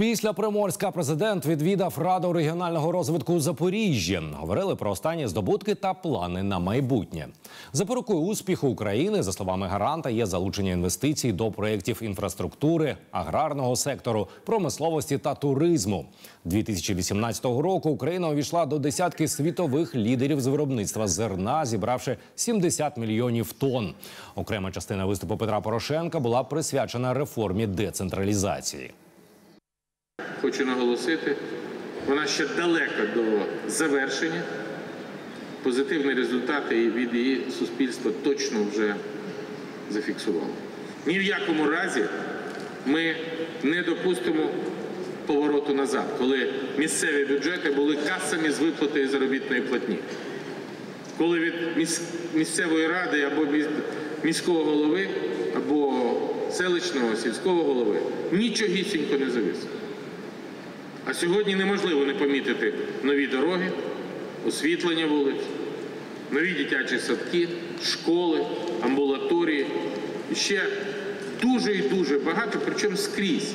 Після Приморська президент відвідав раду регіонального розвитку Запоріжжя. Говорили про останні здобутки та плани на майбутнє. Запорукою успіху України, за словами гаранта, є залучення інвестицій до проєктів інфраструктури, аграрного сектору, промисловості та туризму. 2018 року Україна увійшла до десятки світових лідерів з виробництва зерна, зібравши 70 мільйонів тонн. Окрема частина виступу Петра Порошенка була присвячена реформі децентралізації. Хочу наголосити, вона ще далека до завершення. Позитивні результати від її суспільства точно вже зафіксувало. Ні в якому разі ми не допустимо повороту назад, коли місцеві бюджети були касами з виплатою заробітної платні. Коли від місцевої ради або міського голови, або селищного сільського голови нічогісінько не зависить. А сьогодні неможливо не помітити нові дороги, освітлення вулиць, нові дитячі садки, школи, амбулаторії. І ще дуже і дуже багато, причому скрізь.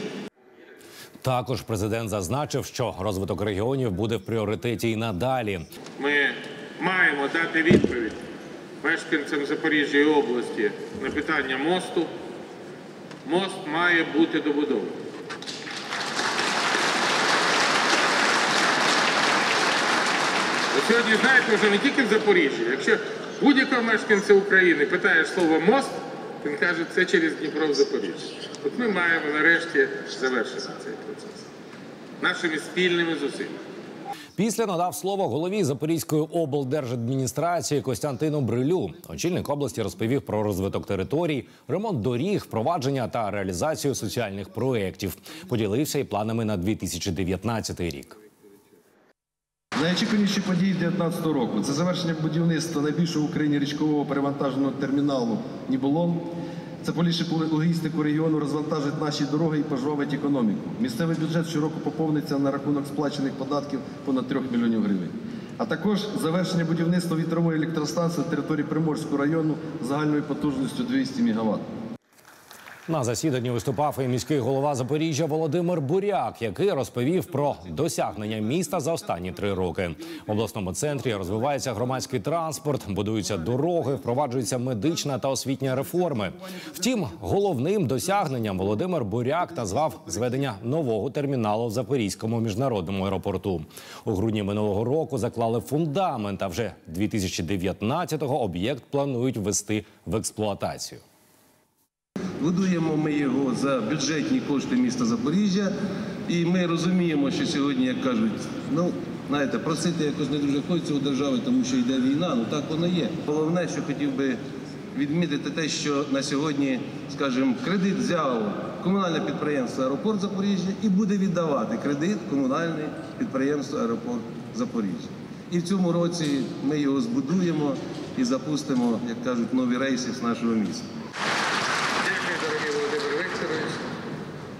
Також президент зазначив, що розвиток регіонів буде в пріоритеті і надалі. Ми маємо дати відповідь мешканцям Запоріжжя і області на питання мосту. Мост має бути добудований. Сьогодні, знаєте, вже не тільки в Запоріжжі. Якщо будь-якого мешканця України питаєш слово мост, він каже, це через Дніпро в Запоріжжя. От ми маємо нарешті завершити цей процес нашими спільними зусиллями. Після надав слово голові Запорізької облдержадміністрації Костянтину Брилю. Очільник області розповів про розвиток територій, ремонт доріг, впровадження та реалізацію соціальних проєктів. Поділився і планами на 2019 рік. Найочікуваніші події 2019 року це завершення будівництва найбільшого в Україні річкового перевантаженого терміналу Ніболон. Це поліпшить логістику регіону, розвантажить наші дороги і пожвавить економіку. Місцевий бюджет щороку поповниться на рахунок сплачених податків понад 3 мільйонів гривень. А також завершення будівництва вітрової електростанції на території Приморського району загальною потужністю 200 МВт. На засіданні виступав і міський голова Запоріжжя Володимир Буряк, який розповів про досягнення міста за останні три роки. В обласному центрі розвивається громадський транспорт, будуються дороги, впроваджується медична та освітня реформи. Втім, головним досягненням Володимир Буряк назвав зведення нового терміналу в Запорізькому міжнародному аеропорту. У грудні минулого року заклали фундамент. А вже 2019-го об'єкт планують ввести в експлуатацію. Будуємо ми його за бюджетні кошти міста Запоріжжя, і ми розуміємо, що сьогодні, як кажуть, ну знаєте, просити якось не дуже хочеться у держави, тому що йде війна. Ну так воно є. Головне, що хотів би відмітити, те, що на сьогодні, скажімо, кредит взяв комунальне підприємство Аеропорт Запоріжжя і буде віддавати кредит комунальне підприємство Аеропорт Запоріжжя. І в цьому році ми його збудуємо і запустимо, як кажуть, нові рейси з нашого міста. Thank you.